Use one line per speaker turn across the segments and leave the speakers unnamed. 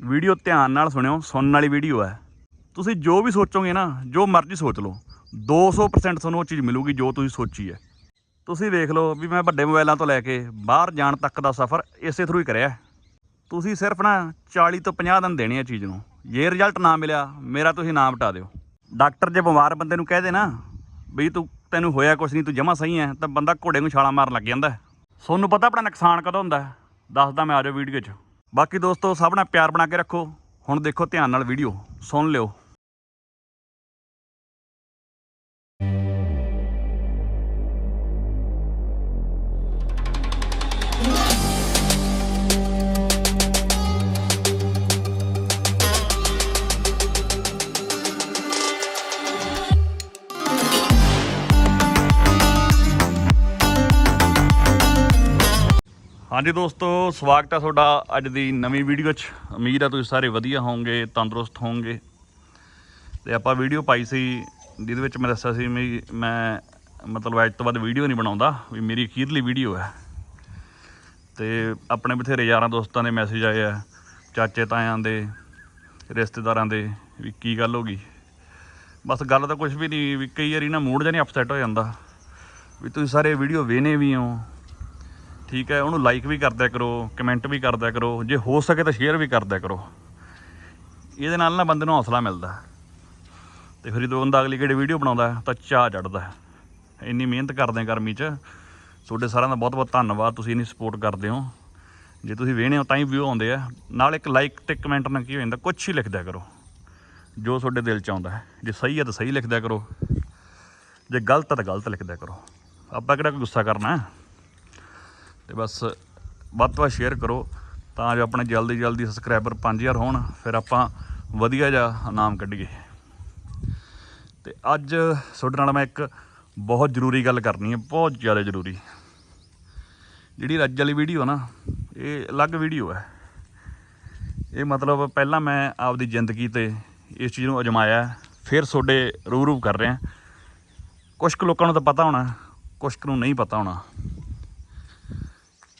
Video ਧਿਆਨ ਨਾਲ ਸੁਣਿਓ, ਸੁਣਨ ਵਾਲੀ ਵੀਡੀਓ ਹੈ। ਤੁਸੀਂ ਜੋ ਵੀ ਸੋਚੋਗੇ ਨਾ, ਜੋ ਮਰਜ਼ੀ ਸੋਚ ਲਓ। 200% ਤੁਹਾਨੂੰ ਉਹ ਚੀਜ਼ ਮਿਲੂਗੀ ਜੋ ਤੁਸੀਂ ਸੋਚੀ ਹੈ। ਤੁਸੀਂ ਵੇਖ ਲਓ ਵੀ ਮੈਂ ਵੱਡੇ ਮੋਬਾਈਲਾਂ ਤੋਂ ਲੈ ਕੇ ਬਾਹਰ ਜਾਣ ਤੱਕ ਦਾ ਸਫ਼ਰ ਇਸੇ ਥਰੂ ਹੀ ਕਰਿਆ। ਤੁਸੀਂ ਸਿਰਫ ਨਾ 40 ਤੋਂ 50 ਦਿਨ ਦੇਣੇ ਆ ਚੀਜ਼ ਨੂੰ। ਜੇ ਰਿਜ਼ਲਟ ਨਾ ਮਿਲਿਆ, ਮੇਰਾ ਤੁਸੀਂ ਨਾਮ ਹਟਾ ਦਿਓ। ਡਾਕਟਰ ਜੇ ਬਿਮਾਰ ਬੰਦੇ ਨੂੰ ਕਹਿ ਦੇ ਨਾ, ਵੀ ਤੂੰ, ਤੈਨੂੰ ਹੋਇਆ ਕੁਛ ਨਹੀਂ, ਤੂੰ ਜਮਾ ਸਹੀ ਹੈ, ਤਾਂ ਬੰਦਾ ਘੋੜੇ ਨੂੰ ਛਾਲਾਂ ਮਾਰਨ ਲੱਗ ਜਾਂਦਾ ਤੁਹਾਨੂੰ ਪਤਾ ਆਪਣਾ ਨੁਕਸਾਨ ਕਦੋਂ ਹੁੰਦਾ ਦੱਸਦਾ ਮੈਂ ਆ ਜਾਓ ਵੀਡੀਓ 'ਚ। ਬਾਕੀ ਦੋਸਤੋ ਸਭ ਨਾਲ ਪਿਆਰ ਬਣਾ ਕੇ ਰੱਖੋ। ਹੁਣ ਦੇਖੋ ਧਿਆਨ ਨਾਲ ਵੀਡੀਓ। ਸੁਣ ਲਿਓ। ਹਾਂਜੀ ਦੋਸਤੋ, ਸਵਾਗਤ ਹੈ ਤੁਹਾਡਾ ਅੱਜ ਦੀ ਨਵੀਂ ਵੀਡੀਓ 'ਚ। ਉਮੀਦ ਹੈ ਤੁਸੀਂ ਸਾਰੇ ਵਧੀਆ ਹੋਵੋਗੇ, ਤੰਦਰੁਸਤ ਹੋਵੋਗੇ। ਤੇ ਆਪਾਂ ਵੀਡੀਓ ਪਾਈ ਸੀ, ਜਿਹਦੇ ਵਿੱਚ ਮੈਂ ਦੱਸਿਆ ਸੀ ਵੀ ਮੈਂ ਮਤਲਬ ਅੱਜ ਤੋਂ ਬਾਅਦ ਵੀਡੀਓ ਨਹੀਂ ਬਣਾਉਂਦਾ, ਵੀ ਮੇਰੀ ਅਖੀਰਲੀ ਵੀਡੀਓ ਹੈ। ਤੇ ਆਪਣੇ ਬਥੇਰੇ ਯਾਰਾਂ ਦੋਸਤਾਂ ਦੇ ਮੈਸੇਜ ਆਏ ਆ, ਚਾਚੇ ਤਾਇਆਂ ਦੇ, ਰਿਸ਼ਤੇਦਾਰਾਂ ਦੇ, ਵੀ ਕੀ ਗੱਲ ਹੋ ਗਈ। ਬਸ ਗੱਲ ਤਾਂ ਕੁਝ ਵੀ ਨਹੀਂ, ਵੀ ਕਈ ਵਾਰੀ ਨਾ ਮੂਡ ਜਿਹਾ ਨਹੀਂ ਅਪਸੈਟ ਹੋ ਜਾਂਦਾ। ਵੀ ਤੁਸੀਂ ਸਾਰੇ ਵੀਡੀਓ ਵੇਨੇ ਵੀ ਹੋ ਠੀਕ ਹੈ, ਉਹਨੂੰ ਲਾਈਕ ਵੀ ਕਰਦਿਆ ਕਰੋ ਕਮੈਂਟ ਵੀ ਕਰਦਿਆ ਕਰੋ, ਜੇ ਹੋ ਸਕੇ ਤਾਂ ਸ਼ੇਅਰ ਵੀ ਕਰਦਿਆ ਕਰੋ। ਇਹਦੇ ਨਾਲ ਨਾ ਬੰਦੇ ਨੂੰ ਹੌਸਲਾ ਮਿਲਦਾ। ਹੈ। ਤੇ ਫਿਰ ਜਦੋਂ ਬੰਦਾ ਅਗਲੀ ਕਿਹੜੀ ਵੀਡੀਓ ਬਣਾਉਂਦਾ, ਤਾਂ ਚਾਹ ਚੜਦਾ ਇੰਨੀ ਮਿਹਨਤ ਕਰਦੇ ਆ ਗਰਮੀ 'ਚ। ਤੁਹਾਡੇ ਸਾਰਿਆਂ ਦਾ ਬਹੁਤ ਬਹੁਤ ਧੰਨਵਾਦ, ਤੁਸੀਂ ਇੰਨੀ ਸਪੋਰਟ ਕਰਦੇ ਹੋ। ਜੇ ਤੁਸੀਂ ਵੇਹਣੇ ਹੋ ਤਾਂ ਹੀ ਵਿਊ ਆਉਂਦੇ ਆ। ਨਾਲ ਇੱਕ ਲਾਈਕ ਤੇ ਕਮੈਂਟ ਨਾਲ ਕੀ ਹੋ ਜਾਂਦਾ ਕੁਝ ਹੀ ਲਿਖ ਦਿਆ ਕਰੋ। ਜੋ ਤੁਹਾਡੇ ਦਿਲ 'ਚ ਆਉਂਦਾ ਹੈ। ਜੇ ਸਹੀ ਹੈ ਤਾਂ ਸਹੀ ਲਿਖ ਦਿਆ ਕਰੋ। ਜੇ ਗਲਤ ਹੈ ਤਾਂ ਗਲਤ ਲਿਖ ਦਿਆ ਕਰੋ। ਆਪਾਂ ਕਿਹੜਾ ਕੋਈ ਗੁੱਸਾ ਕਰਨਾ ਹੈ? ਤੇ ਬਸ ਵੱਧ ਤੋਂ ਵੱਧ ਸ਼ੇਅਰ ਕਰੋ, ਤਾਂ ਜੋ ਆਪਣੇ ਜਲਦੀ ਜਲਦੀ ਸਬਸਕ੍ਰਾਈਬਰ 5000 ਹੋਣ, ਫਿਰ ਆਪਾਂ ਵਧੀਆ ਜਿਹਾ ਨਾਮ ਕੱਢੀਏ। ਤੇ ਅੱਜ ਤੁਹਾਡੇ ਨਾਲ ਮੈਂ ਇੱਕ ਬਹੁਤ ਜ਼ਰੂਰੀ ਗੱਲ ਕਰਨੀ ਹੈ, ਬਹੁਤ ਜ਼ਿਆਦਾ ਜ਼ਰੂਰੀ। ਜਿਹੜੀ ਅੱਜ ਵਾਲੀ ਵੀਡੀਓ ਨਾ, ਇਹ ਅਲੱਗ ਵੀਡੀਓ ਹੈ। ਇਹ ਮਤਲਬ ਪਹਿਲਾਂ ਮੈਂ ਆਪਦੀ ਜ਼ਿੰਦਗੀ ਤੇ ਇਸ ਚੀਜ਼ ਨੂੰ ਅਜਮਾਇਆ, ਫਿਰ ਤੁਹਾਡੇ ਰੂਬਰੂ ਕਰ ਰਿਹਾ। ਕੁਝ ਕੁ ਲੋਕਾਂ ਨੂੰ ਤਾਂ ਪਤਾ ਹੋਣਾ ਕੁਝ ਕੁ ਨੂੰ ਨਹੀਂ ਪਤਾ ਹੋਣਾ।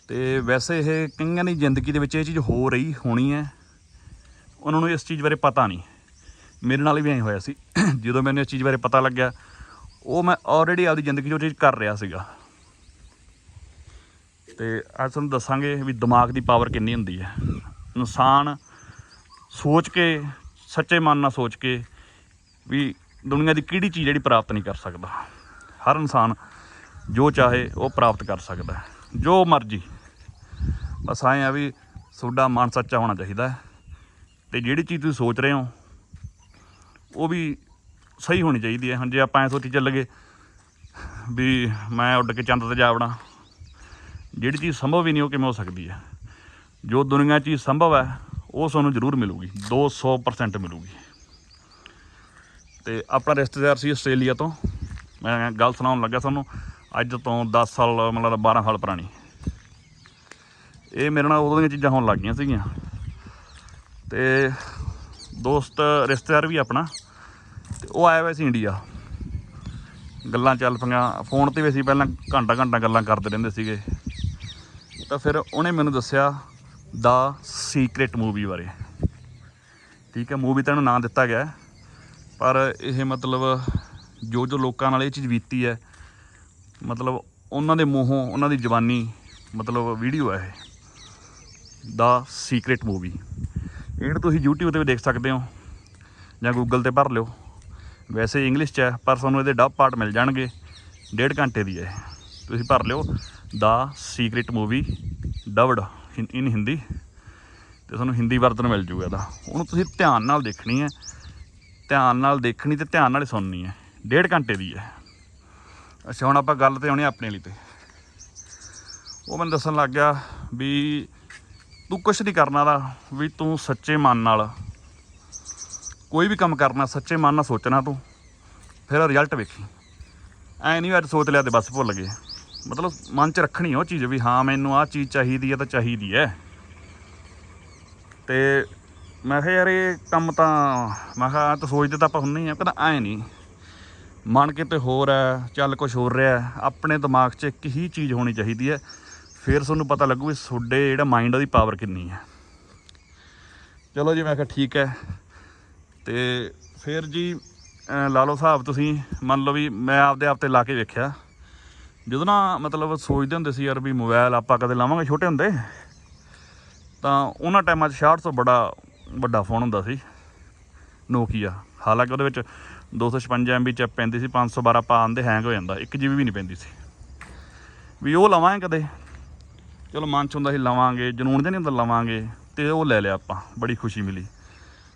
ਤੇ ਵੈਸੇ ਇਹ ਕਈਆਂ ਦੀ ਜ਼ਿੰਦਗੀ ਦੇ ਵਿੱਚ ਇਹ ਚੀਜ਼ ਹੋ ਰਹੀ, ਹੋਣੀ ਹੈ। ਉਹਨਾਂ ਨੂੰ ਇਸ ਚੀਜ਼ ਬਾਰੇ ਪਤਾ ਨਹੀਂ। ਮੇਰੇ ਨਾਲ ਵੀ ਐਂ ਹੋਇਆ ਸੀ। ਜਦੋਂ ਮੈਨੂੰ ਇਸ ਚੀਜ਼ ਬਾਰੇ ਪਤਾ ਲੱਗਿਆ, ਉਹ ਮੈਂ ਆਲਰੇਡੀ ਆਪਦੀ ਜ਼ਿੰਦਗੀ 'ਚ ਉਹ ਚੀਜ਼ ਕਰ ਰਿਹਾ ਸੀਗਾ। ਤੇ ਅੱਜ ਤੁਹਾਨੂੰ ਦੱਸਾਂਗੇ ਵੀ ਦਿਮਾਗ ਦੀ ਪਾਵਰ ਕਿੰਨੀ ਹੁੰਦੀ ਹੈ। ਇਨਸਾਨ ਸੋਚ ਕੇ, ਸੱਚੇ ਮਨ ਨਾਲ ਸੋਚ ਕੇ ਵੀ ਦੁਨੀਆ ਦੀ ਕਿਹੜੀ ਚੀਜ਼ ਜਿਹੜੀ ਪ੍ਰਾਪਤ ਨਹੀਂ ਕਰ ਸਕਦਾ। ਹਰ ਇਨਸਾਨ ਜੋ ਚਾਹੇ ਉਹ ਪ੍ਰਾਪਤ ਕਰ ਸਕਦਾ ਜੋ ਮਰਜ਼ੀ ਬਸ ਐਂ ਆ ਵੀ ਤੁਹਾਡਾ ਮਨ ਸੱਚਾ ਹੋਣਾ ਚਾਹੀਦਾ ਹੈ। ਤੇ ਜਿਹੜੀ ਚੀਜ਼ ਤੁਸੀਂ ਸੋਚ ਰਹੇ ਹੋ, ਉਹ ਵੀ ਸਹੀ ਹੋਣੀ ਚਾਹੀਦੀ ਹੈ। ਹੁਣ ਜੇ ਆਪਾਂ ਐ ਸੋਚੀ ਚੱਲਗੇ ਵੀ ਮੈਂ ਉੱਡ ਕੇ ਚੰਦ ਤੇ ਜਾ ਵੜਾਂ, ਜਿਹੜੀ ਚੀਜ਼ ਸੰਭਵ ਹੀ ਨਹੀਂ ਉਹ ਕਿਵੇਂ ਹੋ ਸਕਦੀ ਹੈ? ਜੋ ਦੁਨੀਆ 'ਚ ਚੀਜ਼ ਸੰਭਵ ਹੈ, ਉਹ ਤੁਹਾਨੂੰ ਜ਼ਰੂਰ ਮਿਲੂਗੀ 200% ਮਿਲੂਗੀ। ਤੇ ਆਪਣਾ ਰਿਸ਼ਤੇਦਾਰ ਸੀ ਆਸਟ੍ਰੇਲੀਆ ਤੋਂ। ਮੈਂ ਗੱਲ ਸੁਣਾਉਣ ਲੱਗਾ ਤੁਹਾਨੂੰ, ਅੱਜ ਤੋਂ 10 ਸਾਲ, ਮਤਲਬ 12 ਸਾਲ ਪੁਰਾਣੀ। ਇਹ ਮੇਰੇ ਨਾਲ ਉਦੋਂ ਦੀਆਂ ਚੀਜ਼ਾਂ ਹੋਣ ਲੱਗ ਗਈਆਂ ਸੀਗੀਆਂ। ਤੇ ਦੋਸਤ, ਰਿਸ਼ਤੇਦਾਰ ਵੀ ਆਪਣਾ, ਤੇ ਉਹ ਆਇਆ ਹੋਇਆ ਸੀ ਇੰਡੀਆ ਗੱਲਾਂ ਚੱਲ ਪਈਆਂ। ਫੋਨ ਤੇ ਵੀ ਅਸੀਂ ਪਹਿਲਾਂ ਘੰਟਾ ਘੰਟਾ ਗੱਲਾਂ ਕਰਦੇ ਰਹਿੰਦੇ ਸੀਗੇ। ਤਾਂ ਫਿਰ ਉਹਨੇ ਮੈਨੂੰ ਦੱਸਿਆ ਦਾ ਸੀਕ੍ਰੇਟ ਮੂਵੀ ਬਾਰੇ। ਠੀਕ ਹੈ ਮੂਵੀ ਤਾਂ ਇਹਨੂੰ ਨਾਂ ਦਿੱਤਾ ਗਿਆ ਪਰ ਇਹ ਮਤਲਬ ਜੋ ਜੋ ਲੋਕਾਂ ਨਾਲ ਇਹ ਚੀਜ਼ ਬੀਤੀ ਹੈ, ਮਤਲਬ ਉਹਨਾਂ ਦੇ ਮੂੰਹੋਂ, ਉਹਨਾਂ ਦੀ ਜ਼ਬਾਨੀ ਮਤਲਬ ਵੀਡੀਓ ਹੈ ਇਹ। ਦਾ ਸੀਕ੍ਰੇਟ ਮੂਵੀ ਇਹਨੂੰ ਤੁਸੀਂ YouTube ਤੇ ਵੀ ਦੇਖ ਸਕਦੇ ਹੋ, ਜਾਂ Google ਤੇ ਭਰ ਲਿਓ। ਵੈਸੇ ਇੰਗਲਿਸ਼ 'ਚ ਹੈ, ਪਰ ਤੁਹਾਨੂੰ ਇਹਦੇ ਡੱਬ ਪਾਰਟ ਮਿਲ ਜਾਣਗੇ। ਡੇਢ ਘੰਟੇ ਦੀ ਹੈ। ਤੁਸੀਂ ਭਰ ਲਿਓ। ਦਾ secret movie dubbed in Hindi ਤੇ ਤੁਹਾਨੂੰ ਹਿੰਦੀ ਵਰਜ਼ਨ ਮਿਲ ਜੂਗਾ ਇਹਦਾ। ਉਹਨੂੰ ਤੁਸੀਂ ਧਿਆਨ ਨਾਲ ਦੇਖਣੀ ਹੈ। ਧਿਆਨ ਨਾਲ ਦੇਖਣੀ ਤੇ ਧਿਆਨ ਨਾਲ ਹੀ ਸੁਣਨੀ ਹੈ। ਡੇਢ ਘੰਟੇ ਦੀ ਹੈ। ਅੱਛਾ, ਹੁਣ ਆਪਾਂ ਗੱਲ ਤੇ ਆਉਣੀ ਆਪਣੇ ਲਈ ਤੇ। ਉਹ ਮੈਨੂੰ ਦੱਸਣ ਲੱਗ ਗਿਆ ਵੀ ਤੂੰ ਕੁਛ ਨਹੀਂ ਕਰਨਾ ਦਾ, ਵੀ ਤੂੰ ਸੱਚੇ ਮਨ ਨਾਲ। ਕੋਈ ਵੀ ਕੰਮ ਕਰਨਾ, ਸੱਚੇ ਮਨ ਨਾਲ ਸੋਚਣਾ ਤੂੰ। ਫਿਰ ਰਿਜ਼ਲਟ ਵੇਖੀ। ਐ ਨਹੀਂ ਅੱਜ ਸੋਚ ਲਿਆ ਤੇ ਬਸ ਭੁੱਲ ਗਏ। ਮਤਲਬ ਮਨ 'ਚ ਰੱਖਣੀ ਉਹ ਚੀਜ਼ ਵੀ, ਹਾਂ, ਮੈਨੂੰ ਆਹ ਚੀਜ਼ ਚਾਹੀਦੀ ਹੈ ਤਾਂ ਚਾਹੀਦੀ ਹੈ ਤੇ ਮੈਂ ਕਿਹਾ ਯਾਰ, ਇਹ ਕੰਮ ਤਾਂ, ਮੈਂ ਕਿਹਾ ਤਾਂ ਸੋਚਦੇ ਤਾਂ ਆਪਾਂ ਹੁੰਨੇ ਹੀ ਆ, ਕਹਿੰਦਾ ਐ ਨਹੀਂ ਮਨ ਕਿਤੇ ਹੋਰ ਹੈ ਚੱਲ ਕੁਝ ਹੋਰ ਰਿਹਾ ਆਪਣੇ ਦਿਮਾਗ 'ਚ ਇੱਕ ਹੀ ਚੀਜ਼ ਹੋਣੀ ਚਾਹੀਦੀ ਹੈ ਫਿਰ ਤੁਹਾਨੂੰ ਪਤਾ ਲੱਗੂ ਵੀ ਤੁਹਾਡੇ ਜਿਹੜਾ ਮਾਈਂਡ ਉਹਦੀ ਪਾਵਰ ਕਿੰਨੀ ਹੈ ਚਲੋ ਜੀ ਮੈਂ ਕਿਹਾ ਠੀਕ ਹੈ। ਤੇ ਫਿਰ ਜੀ ਲਾ ਲਓ ਹਿਸਾਬ ਤੁਸੀਂ, ਮੰਨ ਲਓ ਵੀ ਮੈਂ ਆਪਦੇ ਆਪ ਤੇ ਲਾ ਕੇ ਵੇਖਿਆ। ਜਦੋਂ ਨਾ ਮਤਲਬ ਸੋਚਦੇ ਹੁੰਦੇ ਸੀ ਯਾਰ ਵੀ ਮੋਬਾਈਲ ਆਪਾਂ ਕਦੇ ਲਾਵਾਂਗੇ ਛੋਟੇ ਹੁੰਦੇ, ਤਾਂ ਉਹਨਾਂ ਟਾਈਮਾਂ 'ਚ 66 ਤੋਂ ਬੜਾ ਵੱਡਾ ਫੋਨ ਹੁੰਦਾ ਸੀ ਨੋਕੀਆ ਹਾਲਾਂਕਿ ਉਹਦੇ ਵਿੱਚ 256 MB ਚਿਪ ਪੈਂਦੀ ਸੀ 512 ਪਾਉਣ ਦੇ ਹੈਂਗ ਹੋ ਜਾਂਦਾ 1 GB ਵੀ ਨਹੀਂ ਪੈਂਦੀ ਸੀ। ਵੀ ਉਹ ਲਵਾਂਗੇ ਕਦੇ ਚਲੋ ਮਨ ਚ ਹੁੰਦਾ ਸੀ ਲਵਾਂਗੇ, ਜਨੂਨ ਦੇ ਨਹੀਂ ਹੁੰਦਾ ਲਵਾਂਗੇ, ਤੇ ਉਹ ਲੈ ਲਿਆ ਆਪਾਂ, ਬੜੀ ਖੁਸ਼ੀ ਮਿਲੀ।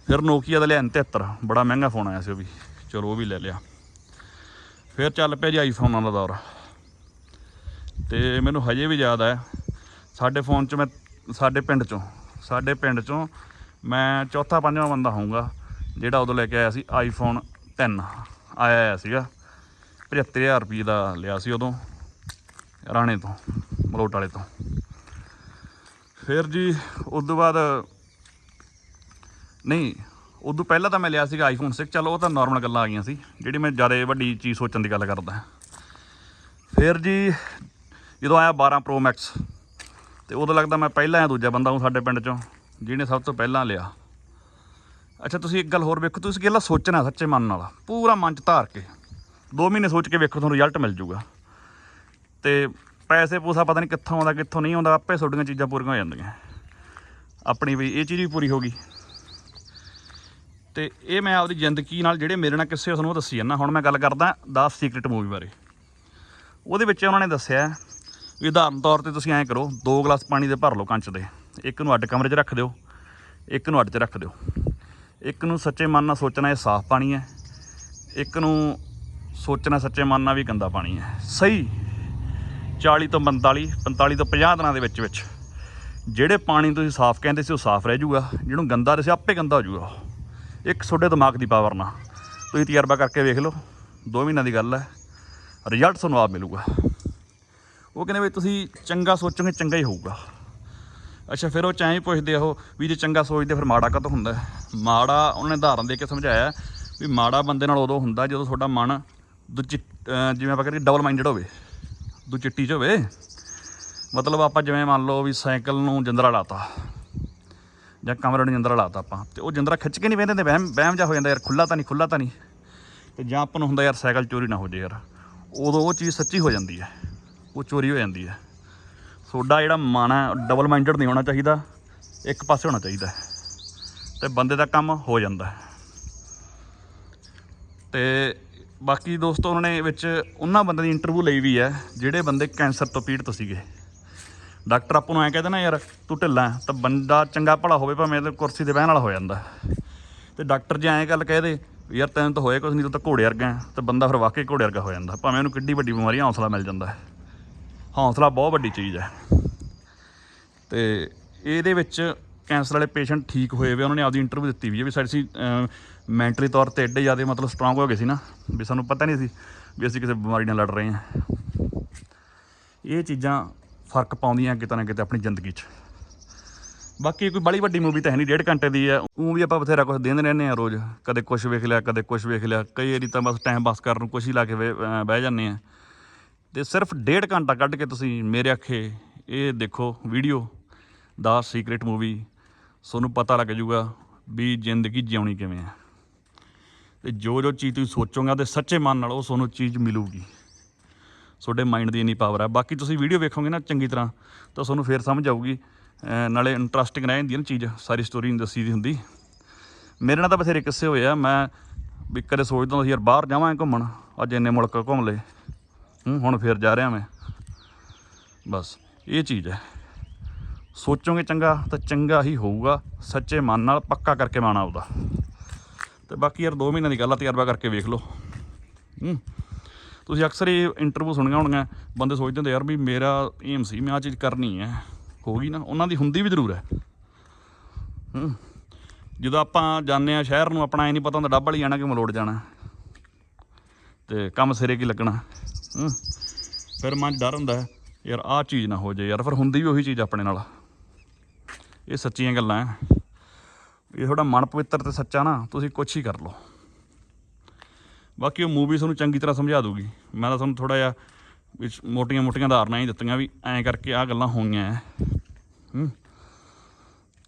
ਫਿਰ ਨੋਕੀਆ ਦਾ ਲਿਆ 73 ਬੜਾ ਮਹਿੰਗਾ ਫੋਨ ਆਇਆ ਸੀ ਉਹ ਵੀ, ਚਲੋ ਉਹ ਵੀ ਲੈ ਲਿਆ। ਫਿਰ ਚੱਲ ਪਿਆ ਜੀ ਆਈਫੋਨਾਂ ਦਾ ਦੌਰ। ਤੇ ਮੈਨੂੰ ਹਜੇ ਵੀ ਯਾਦ ਹੈ, ਸਾਡੇ ਫੋਨ 'ਚ ਮੈਂ, ਸਾਡੇ ਪਿੰਡ 'ਚੋਂ, ਸਾਡੇ ਪਿੰਡ 'ਚੋਂ ਮੈਂ ਚੌਥਾ ਪੰਜਵਾਂ ਬੰਦਾ ਹੋਊਗਾ, ਜਿਹੜਾ ਉਦੋਂ ਲੈ ਕੇ ਆਇਆ ਸੀ ਆਈਫੋਨ 10 ਆਇਆ ਆਇਆ ਸੀਗਾ। 75000 ਰੁਪਏ ਦਾ ਲਿਆ ਸੀ ਉਦੋਂ, ਰਾਣੇ ਤੋਂ, ਮਲੋਟ ਵਾਲੇ ਤੋਂ। ਫਿਰ ਜੀ, ਉਸ ਤੋਂ ਬਾਅਦ, ਨਹੀਂ ਉਦੋਂ ਪਹਿਲਾਂ ਤਾਂ ਮੈਂ ਲਿਆ ਸੀਗਾ ਆਈਫੋਨ 6 ਚਲੋ ਉਹ ਤਾਂ ਨਾਰਮਲ ਗੱਲਾਂ ਆ ਗਈਆਂ ਸੀ, ਜਿਹੜੀ ਮੈਂ ਜ਼ਿਆਦਾ ਵੱਡੀ ਚੀਜ਼ ਸੋਚਣ ਦੀ ਗੱਲ ਕਰਦਾ। ਫਿਰ ਜੀ, ਜਦੋਂ ਆਇਆ 12 ਪ੍ਰੋ ਮੈਕਸ ਤੇ ਉਦੋਂ ਲੱਗਦਾ ਮੈਂ ਪਹਿਲਾਂ ਆ ਦੂਜਾ ਬੰਦਾ ਹੂੰ ਸਾਡੇ ਪਿੰਡ ਚੋਂ, ਜਿਹਨੇ ਸਭ ਤੋਂ ਪਹਿਲਾਂ ਲਿਆ। ਅੱਛਾ, ਤੁਸੀਂ ਇੱਕ ਗੱਲ ਹੋਰ ਵੇਖੋ, ਤੁਸੀਂ ਗੱਲਾਂ ਸੋਚਣਾ ਸੱਚੇ ਮਨ ਨਾਲ, ਪੂਰਾ ਮਨ ਚ ਧਾਰ ਕੇ 2 ਮਹੀਨੇ ਸੋਚ ਕੇ ਵੇਖੋ, ਤੁਹਾਨੂੰ ਰਿਜ਼ਲਟ ਮਿਲ ਜਾਊਗਾ ਤੇ ਪੈਸੇ ਪੂਸਾ ਪਤਾ ਨਹੀਂ ਕਿੱਥੋਂ ਆਉਂਦਾ ਕਿੱਥੋਂ ਨਹੀਂ ਆਉਂਦਾ ਆਪੇ ਤੁਹਾਡੀਆਂ ਚੀਜ਼ਾਂ ਪੂਰੀਆਂ ਹੋ ਜਾਂਦੀਆਂ। ਆਪਣੀ ਵੀ ਇਹ ਚੀਜ਼ ਵੀ ਪੂਰੀ ਹੋ ਗਈ। ਤੇ ਇਹ ਮੈਂ ਆਪਦੀ ਜ਼ਿੰਦਗੀ ਨਾਲ ਜਿਹੜੇ ਮੇਰੇ ਨਾਲ ਕਿੱਸੇ ਆ, ਤੁਹਾਨੂੰ ਉਹ ਦੱਸੀ ਜਾਂਦਾ ਹੁਣ ਮੈਂ ਗੱਲ ਕਰਦਾ 10 ਸੀਕ੍ਰੀਟ ਮੂਵੀ ਬਾਰੇ। ਉਹਦੇ ਵਿੱਚ ਉਹਨਾਂ ਨੇ ਦੱਸਿਆ ਵੀ ਉਦਾਹਰਨ ਤੌਰ ਤੇ ਤੁਸੀਂ ਐਂ ਕਰੋ ਦੋ ਗਲਾਸ ਪਾਣੀ ਦੇ ਭਰ ਲਓ ਕੰਚ ਦੇ ਇੱਕ ਨੂੰ ਅੱਡ ਕਮਰੇ 'ਚ ਰੱਖ ਦਿਓ ਇੱਕ ਨੂੰ ਅੱਡ 'ਚ ਰੱਖ ਦਿਓ। ਇੱਕ ਨੂੰ ਸੱਚੇ ਮਨ ਨਾਲ ਸੋਚਣਾ ਇਹ ਸਾਫ਼ ਪਾਣੀ ਹੈ ਇੱਕ ਨੂੰ ਸੋਚਣਾ ਸੱਚੇ ਮਨ ਨਾਲ ਵੀ ਗੰਦਾ ਪਾਣੀ ਹੈ। ਸਹੀ 40 ਤੋਂ 45 45 ਤੋਂ 50 ਦਿਨਾਂ ਦੇ ਵਿੱਚ ਵਿੱਚ। ਜਿਹੜੇ ਪਾਣੀ ਤੁਸੀਂ ਸਾਫ਼ ਕਹਿੰਦੇ ਸੀ ਉਹ ਸਾਫ਼ ਰਹਿ ਜਾਊਗਾ, ਜਿਹਨੂੰ ਗੰਦਾ ਰਹੇ ਸੀ ਆਪੇ ਗੰਦਾ ਹੋ ਜਾਊਗਾ ਉਹ। ਇੱਕ ਤੁਹਾਡੇ ਦਿਮਾਗ ਦੀ ਪਾਵਰ ਨਾਲ। ਤੁਸੀਂ ਤਜਰਬਾ ਕਰਕੇ ਵੇਖ ਲਓ 2 ਮਹੀਨਿਆਂ ਦੀ ਗੱਲ ਹੈ ਰਿਜ਼ਲਟ ਤੁਹਾਨੂੰ ਆਪ ਮਿਲੂਗਾ। ਉਹ ਕਹਿੰਦੇ ਵੀ ਤੁਸੀਂ ਚੰਗਾ ਸੋਚੋਗੇ, ਚੰਗਾ ਹੀ ਹੋਊਗਾ। ਅੱਛਾ, ਫਿਰ ਉਹ ਚਾਹੇ ਪੁੱਛਦੇ ਆ ਉਹ ਵੀ ਜੇ ਚੰਗਾ ਸੋਚਦੇ, ਫਿਰ ਮਾੜਾ ਕਦੋਂ ਹੁੰਦਾ ਮਾੜਾ ਉਹਨਾਂ ਨੇ ਉਦਾਹਰਨ ਦੇ ਕੇ ਸਮਝਾਇਆ ਵੀ ਮਾੜਾ ਬੰਦੇ ਨਾਲ ਉਦੋਂ ਹੁੰਦਾ ਜਦੋਂ ਤੁਹਾਡਾ ਮਨ ਦੂਜੀ ਜਿਵੇਂ ਆਪਾਂ ਕਹਿੰਦੇ ਡਬਲ ਮਾਈਂਡਡ ਹੋਵੇ। ਦੂ ਚਿੱਟੀ ਚ ਹੋਵੇ। ਮਤਲਬ ਆਪਾਂ ਜਿਵੇਂ ਮੰਨ ਲਓ ਵੀ ਸਾਈਕਲ ਨੂੰ ਜਿੰਦਰਾ ਲਾਤਾ। ਜਾਂ ਕਮਰੇ ਨੂੰ ਜਿੰਦਰਾ ਲਾਤਾ ਆਪਾਂ। ਤੇ ਉਹ ਜਿੰਦਰਾ ਖਿੱਚ ਕੇ ਨਹੀਂ ਬਹਿੰਦੇ ਤੇ ਵਹਿਮ ਵਹਿਮ ਜਾ ਹੋ ਜਾਂਦਾ ਯਾਰ ਖੁੱਲਾ ਤਾਂ ਨਹੀਂ ਖੁੱਲਾ ਤਾਂ ਨਹੀਂ। ਤੇ ਜਾਂ ਆਪਾਂ ਨੂੰ ਹੁੰਦਾ ਯਾਰ, ਸਾਈਕਲ ਚੋਰੀ ਨਾ ਹੋ ਜੇ ਯਾਰ। ਉਦੋਂ ਉਹ ਚੀਜ਼ ਸੱਚੀ ਹੋ ਜਾਂਦੀ ਹੈ। ਉਹ ਚੋਰੀ ਹੋ ਜਾਂਦੀ ਹੈ। ਤੁਹਾਡਾ ਜਿਹੜਾ ਮਨ ਹੈ ਡਬਲ ਮਾਈਂਡਡ ਨਹੀਂ ਹੋਣਾ ਚਾਹੀਦਾ। ਇੱਕ ਪਾਸੇ ਹੋਣਾ ਚਾਹੀਦਾ ਹੈ। ਤੇ ਬੰਦੇ ਦਾ ਕੰਮ ਹੋ ਜਾਂਦਾ ਹੈ। ਤੇ ਬਾਕੀ ਦੋਸਤੋ, ਉਹਨਾਂ ਨੇ ਵਿੱਚ ਉਹਨਾਂ ਬੰਦਿਆਂ ਦੀ ਇੰਟਰਵਿਊ ਲਈ ਵੀ ਹੈ, ਜਿਹੜੇ ਬੰਦੇ ਕੈਂਸਰ ਤੋਂ ਪੀੜਤ ਸੀਗੇ। ਡਾਕਟਰ ਆਪਾਂ ਨੂੰ ਐਂ ਕਹਿੰਦੇ ਨਾ ਯਾਰ, ਤੂੰ ਢਿੱਲਾ ਤਾਂ ਬੰਦਾ ਚੰਗਾ ਭਲਾ ਹੋਵੇ, ਭਾਵੇਂ ਤੇ ਕੁਰਸੀ ਤੇ ਬਹਿਣ ਵਾਲਾ ਹੋ ਜਾਂਦਾ ਤੇ ਡਾਕਟਰ ਜੇ ਐਂ ਗੱਲ ਕਹਦੇ ਦੇ, ਯਾਰ, ਤੈਨੂੰ ਤਾਂ ਹੋਏ ਕੁਛ ਨਹੀਂ, ਤੂੰ ਤਾਂ ਘੋੜੇ ਵਰਗਾ ਤਾਂ ਬੰਦਾ ਫਿਰ ਵਾਕਈ ਘੋੜੇ ਵਰਗਾ ਹੋ ਜਾਂਦਾ ਭਾਵੇਂ ਉਹਨੂੰ ਕਿੱਡੀ ਵੱਡੀ ਬਿਮਾਰੀ, ਹੌਸਲਾ ਮਿਲ ਜਾਂਦਾ ਹੈ। ਹੌਸਲਾ ਬਹੁਤ ਵੱਡੀ ਚੀਜ਼ ਹੈ। ਤੇ ਇਹਦੇ ਵਿੱਚ ਕੈਂਸਰ ਵਾਲੇ ਪੇਸ਼ੈਂਟ ਠੀਕ ਹੋਏ ਵੇ, ਉਹਨਾਂ ਨੇ ਆਪਦੀ ਇੰਟਰਵਿਊ ਦਿੱਤੀ ਵੀ ਹੈ ਵੀ ਸਾਡੇ ਸੀ ਮੈਂਟਲੀ ਤੌਰ ਤੇ ਐਡੇ ਜ਼ਿਆਦਾ ਮਤਲਬ ਸਟਰੋਂਗ ਹੋ ਗਏ ਸੀ ਨਾ, ਵੀ ਸਾਨੂੰ ਪਤਾ ਨਹੀਂ ਸੀ ਵੀ ਅਸੀਂ ਕਿਸੇ ਬਿਮਾਰੀ ਨਾਲ ਲੜ ਰਹੇ ਹਾਂ। ਇਹ ਚੀਜ਼ਾਂ ਫ਼ਰਕ ਪਾਉਂਦੀਆਂ ਕਿਤੇ ਨਾ ਕਿਤੇ ਆਪਣੀ ਜ਼ਿੰਦਗੀ 'ਚ। ਬਾਕੀ ਕੋਈ ਬੜੀ ਵੱਡੀ ਮੂਵੀ ਤਾਂ ਹੈ ਨਹੀਂ, ਡੇਢ ਘੰਟੇ ਦੀ ਹੈ। ਉਹ ਵੀ ਆਪਾਂ ਬਥੇਰਾ ਕੁਝ ਦੇਖਦੇ ਰਹਿੰਦੇ ਆ ਰੋਜ਼, ਕਦੇ ਕੁਝ ਵੇਖ ਲਿਆ, ਕਦੇ ਕੁਝ ਵੇਖ ਲਿਆ। ਕਈ ਵਾਰੀ ਤਾਂ ਬਸ ਟਾਈਮ ਪਾਸ ਕਰਨ ਨੂੰ ਕੁਛ ਹੀ ਲਾ ਕੇ ਵੇ- ਬਹਿ ਜਾਂਦੇ ਆ ਤੇ ਸਿਰਫ ਡੇਢ ਘੰਟਾ ਕੱਢ ਕੇ ਤੁਸੀਂ ਮੇਰੇ ਅੱਖੇ, ਇਹ ਦੇਖੋ ਵੀਡੀਓ ਦਾ ਸੀਕ੍ਰੀਟ ਮੂਵੀ ਤੁਹਾਨੂੰ ਪਤਾ ਲੱਗ ਜਾਊਗਾ ਵੀ ਜ਼ਿੰਦਗੀ ਜਿਉਣੀ ਕਿਵੇਂ ਹੈ। ਤੇ ਜੋ ਜੋ ਚੀਜ਼ ਤੁਸੀਂ ਸੋਚੋਗੇ ਤੇ ਸੱਚੇ ਮਨ ਨਾਲ ਉਹ ਤੁਹਾਨੂੰ ਚੀਜ਼ ਮਿਲੂਗੀ। ਤੁਹਾਡੇ ਮਾਈਂਡ ਦੀ ਇੰਨੀ ਪਾਵਰ ਹੈ ਬਾਕੀ ਤੁਸੀਂ ਵੀਡੀਓ ਵੇਖੋਗੇ ਨਾ ਚੰਗੀ ਤਰ੍ਹਾਂ, ਤਾਂ ਤੁਹਾਨੂੰ ਫੇਰ ਸਮਝ ਆਊਗੀ। ਨਾਲੇ ਇੰਟਰਸਟਿੰਗ ਰਹਿ ਜਾਂਦੀ ਹੈ ਨਾ ਚੀਜ਼। ਸਾਰੀ ਸਟੋਰੀ ਦੱਸੀ ਦੀ ਹੁੰਦੀ। ਮੇਰੇ ਨਾਲ ਤਾਂ ਬਥੇਰੇ ਕਿੱਸੇ ਹੋਏ ਆ। ਮੈਂ ਵੀ ਕਦੇ ਸੋਚਦਾ ਹੁੰਦਾ ਸੀ, ਯਾਰ ਬਾਹਰ ਜਾਵਾਂ ਘੁੰਮਣ। ਅੱਜ ਇੰਨੇ ਮੁਲਕ ਘੁੰਮ ਲਏ। ਹੁਣ ਫੇਰ ਜਾ ਰਿਹਾ ਮੈਂ। ਬਸ, ਇਹ ਚੀਜ਼ ਹੈ। ਸੋਚੋਗੇ ਚੰਗਾ ਤਾਂ ਚੰਗਾ ਹੀ ਹੋਊਗਾ, ਸੱਚੇ ਮਨ ਨਾਲ ਪੱਕਾ ਕਰਕੇ ਮਾਣਾ ਉਹਦਾ। ਤੇ ਬਾਕੀ ਯਾਰ 2 ਮਹੀਨਿਆਂ ਦੀ ਗੱਲ ਆ, ਤਜਰਬਾ ਕਰਕੇ ਵੇਖ ਲਓ। ਹੂੰ। ਤੁਸੀਂ ਅਕਸਰ ਇਹ ਇੰਟਰਵਿਊ ਸੁਣੀਆਂ ਹੋਣਗੀਆਂ, ਬੰਦੇ ਸੋਚਦੇ ਹੁੰਦੇ ਯਾਰ ਵੀ ਮੇਰਾ ਏਮ ਸੀ, ਮੈਂ ਆ ਚੀਜ਼ ਕਰਨੀ ਹੈ, ਹੋ ਗਈ ਨਾ, ਉਹਨਾਂ ਦੀ ਹੁੰਦੀ ਵੀ ਜ਼ਰੂਰ ਹੈ। ਹੂੰ। ਜਦੋਂ ਆਪਾਂ ਜਾਂਦੇ ਆ ਸ਼ਹਿਰ ਨੂੰ, ਆਪਣਾ ਐ ਨਹੀਂ ਪਤਾ ਹੁੰਦਾ ਡੱਬ ਵਾਲੀ ਜਾਣਾ ਕਿ ਮਲੋੜ ਜਾਣਾ। ਤੇ ਕੰਮ ਸਿਰੇ ਕੀ ਲੱਗਣਾ। ਹੂੰ। ਫਿਰ ਮਨ ਡਰ ਹੁੰਦਾ ਯਾਰ ਆਹ ਚੀਜ਼ ਨਾ ਹੋ ਜਾਏ, ਯਾਰ ਫਿਰ ਹੁੰਦੀ ਵੀ ਉਹੀ ਚੀਜ਼ ਆਪਣੇ ਨਾਲ। ਇਹ ਸੱਚੀਆਂ ਗੱਲਾਂ ਹੈ ਇਹ ਤੁਹਾਡਾ ਮਨ ਪਵਿੱਤਰ ਤੇ ਸੱਚਾ ਨਾ, ਤੁਸੀਂ ਕੁਛ ਹੀ ਕਰ ਲਓ। ਬਾਕੀ ਉਹ ਮੂਵੀ ਤੁਹਾਨੂੰ ਚੰਗੀ ਤਰ੍ਹਾਂ ਸਮਝਾ ਦੂਗੀ ਮੈਂ ਤਾਂ ਤੁਹਾਨੂੰ ਥੋੜਾ ਜਿਹਾ ਵਿੱਚ ਮੋਟੀਆਂ ਮੋਟੀਆਂ ਉਦਾਹਰਨਾਂ ਹੀ ਦਿੱਤੀਆਂ ਵੀ ਐਂ ਕਰਕੇ ਆਹ ਗੱਲਾਂ ਹੋਈਆਂ ਹੈ ਹੂੰ।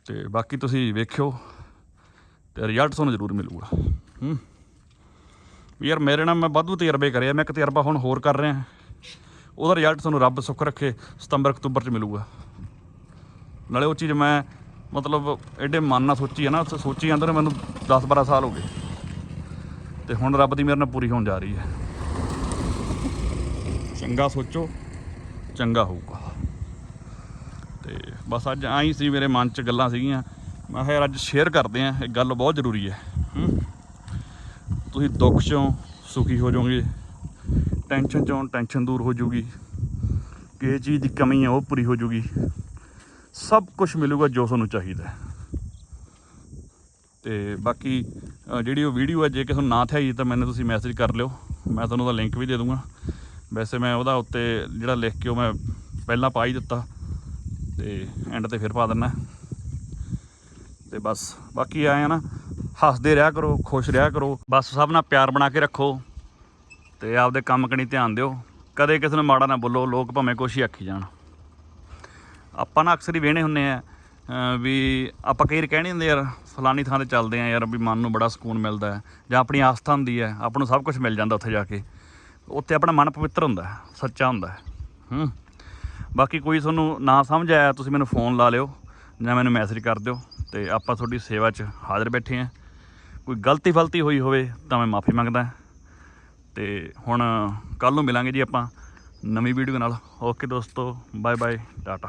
ਤੇ ਬਾਕੀ ਤੁਸੀਂ ਵੇਖਿਓ ਤੇ ਰਿਜ਼ਲਟ ਤੁਹਾਨੂੰ ਜ਼ਰੂਰ ਮਿਲੂਗਾ। ਹੂੰ। ਵੀ ਯਾਰ ਮੇਰੇ ਨਾਲ ਮੈਂ ਵਾਧੂ ਤਜਰਬੇ ਕਰਿਆ ਮੈਂ ਇੱਕ ਤਜਰਬਾ ਹੁਣ ਹੋਰ ਕਰ ਰਿਹਾ। ਉਹਦਾ ਰਿਜ਼ਲਟ ਤੁਹਾਨੂੰ ਰੱਬ ਸੁੱਖ ਰੱਖੇ ਸਤੰਬਰ ਅਕਤੂਬਰ ਚ ਮਿਲੂਗਾ। ਨਾਲੇ ਉਹ ਚੀਜ਼ ਮੈਂ ਮਤਲਬ ਐਡੇ ਮਨ ਨਾਲ ਸੋਚੀ ਹੈ ਨਾ ਸੋਚੀ ਜਾਂਦੇ ਨੇ ਮੈਨੂੰ 10 12 ਸਾਲ ਹੋ ਗਏ। ਤੇ ਹੁਣ ਰੱਬ ਦੀ ਮੇਰੇ ਨਾਲ ਪੂਰੀ ਹੋਣ ਜਾ ਰਹੀ ਹੈ। ਚੰਗਾ ਸੋਚੋ ਚੰਗਾ ਹੋਊਗਾ। ਤੇ ਬਸ ਅੱਜ ਆਈ ਸੀ ਮੇਰੇ ਮਨ 'ਚ ਗੱਲਾਂ ਸੀਗੀਆਂ। ਮੈਂ ਕਿਹਾ ਯਾਰ ਅੱਜ ਸ਼ੇਅਰ ਕਰਦੇ ਆਂ ਇਹ ਗੱਲ ਬਹੁਤ ਜ਼ਰੂਰੀ ਹੈ। ਹੂੰ। ਤੁਸੀਂ ਦੁੱਖ 'ਚੋਂ ਸੁਖੀ ਹੋ ਜਾਓਗੇ। ਟੈਨਸ਼ਨ 'ਚੋਂ ਟੈਨਸ਼ਨ ਦੂਰ ਹੋ ਜਾਊਗੀ ਕਿਸੇ ਚੀਜ਼ ਦੀ ਕਮੀ ਹੈ ਉਹ ਪੂਰੀ ਹੋ ਜਾਊਗੀ ਸਭ ਕੁਝ ਮਿਲੂਗਾ ਜੋ ਤੁਹਾਨੂੰ ਚਾਹੀਦਾ ਹੈ। ਤੇ ਬਾਕੀ ਜਿਹੜੀ ਉਹ ਵੀਡੀਓ ਹੈ, ਜੇ ਕਿਸੇ ਨੂੰ ਨਾ ਥਿਆਈ ਤਾਂ ਮੈਨੂੰ ਤੁਸੀਂ ਮੈਸੇਜ ਕਰ ਲਿਓ। ਮੈਂ ਤੁਹਾਨੂੰ ਉਹਦਾ ਲਿੰਕ ਵੀ ਦੇ ਦੂੰਗਾ। ਵੈਸੇ ਮੈਂ ਉਹਦਾ ਉੱਤੇ ਜਿਹੜਾ ਲਿਖ ਕੇ ਉਹ ਮੈਂ ਪਹਿਲਾਂ ਪਾ ਹੀ ਦਿੱਤਾ। ਤੇ ਐਂਡ ਤੇ ਫਿਰ ਪਾ ਦਿੰਨਾ। ਤੇ ਬਸ, ਬਾਕੀ ਆਏ ਆ ਨਾ, ਹੱਸਦੇ ਰਿਹਾ ਕਰੋ, ਖੁਸ਼ ਰਿਹਾ ਕਰੋ। ਬਸ ਸਭ ਨਾਲ ਪਿਆਰ ਬਣਾ ਕੇ ਰੱਖੋ। ਤੇ ਆਪਦੇ ਕੰਮ ਕਣੀ ਧਿਆਨ ਦਿਓ। ਕਦੇ ਕਿਸੇ ਨੂੰ ਮਾੜਾ ਨਾ ਬੋਲੋ, ਲੋਕ ਭਾਵੇਂ ਕੁਛ ਹੀ ਆਖੀ ਜਾਣ। ਆਪਾਂ ਨਾ ਅਕਸਰ ਹੀ ਵੇਹਣੇ ਹੁੰਨੇ ਆ ਵੀ ਆਪਾਂ ਕਈ ਵਾਰ ਕਹਿਣੇ ਹੁੰਦੇ ਯਾਰ ਫਲਾਨੀ ਥਾਂ ਤੇ ਚੱਲਦੇ ਆ ਯਾਰ, ਵੀ ਮਨ ਨੂੰ ਬੜਾ ਸਕੂਨ ਮਿਲਦਾ ਹੈ, ਜਾਂ ਆਪਣੀ ਆਸਥਾ ਹੁੰਦੀ ਹੈ, ਆਪਾਂ ਨੂੰ ਸਭ ਕੁਝ ਮਿਲ ਜਾਂਦਾ ਉੱਥੇ ਜਾ ਕੇ। ਉੱਥੇ ਆਪਣਾ ਮਨ ਪਵਿੱਤਰ ਹੁੰਦਾ ਸੱਚਾ ਹੁੰਦਾ ਹੂੰ। ਬਾਕੀ ਕੋਈ ਤੁਹਾਨੂੰ ਨਾ ਸਮਝ ਆਇਆ, ਤੁਸੀਂ ਮੈਨੂੰ ਫੋਨ ਲਾ ਲਿਓ, ਜਾਂ ਮੈਨੂੰ ਮੈਸੇਜ ਕਰ ਦਿਓ, ਤੇ ਆਪਾਂ ਤੁਹਾਡੀ ਸੇਵਾ 'ਚ ਹਾਜ਼ਰ ਬੈਠੇ ਆ ਕੋਈ ਗਲਤੀ ਫਲਤੀ ਹੋਈ ਹੋਵੇ, ਤਾਂ ਮੈਂ ਮਾਫੀ ਮੰਗਦਾ ਤੇ ਹੁਣ ਕੱਲ ਨੂੰ ਮਿਲਾਂਗੇ ਜੀ ਆਪਾਂ ਨਵੀਂ ਵੀਡੀਓ ਨਾਲ। ਓਕੇ ਦੋਸਤੋ ਬਾਏ ਬਾਏ ਟਾਟਾ।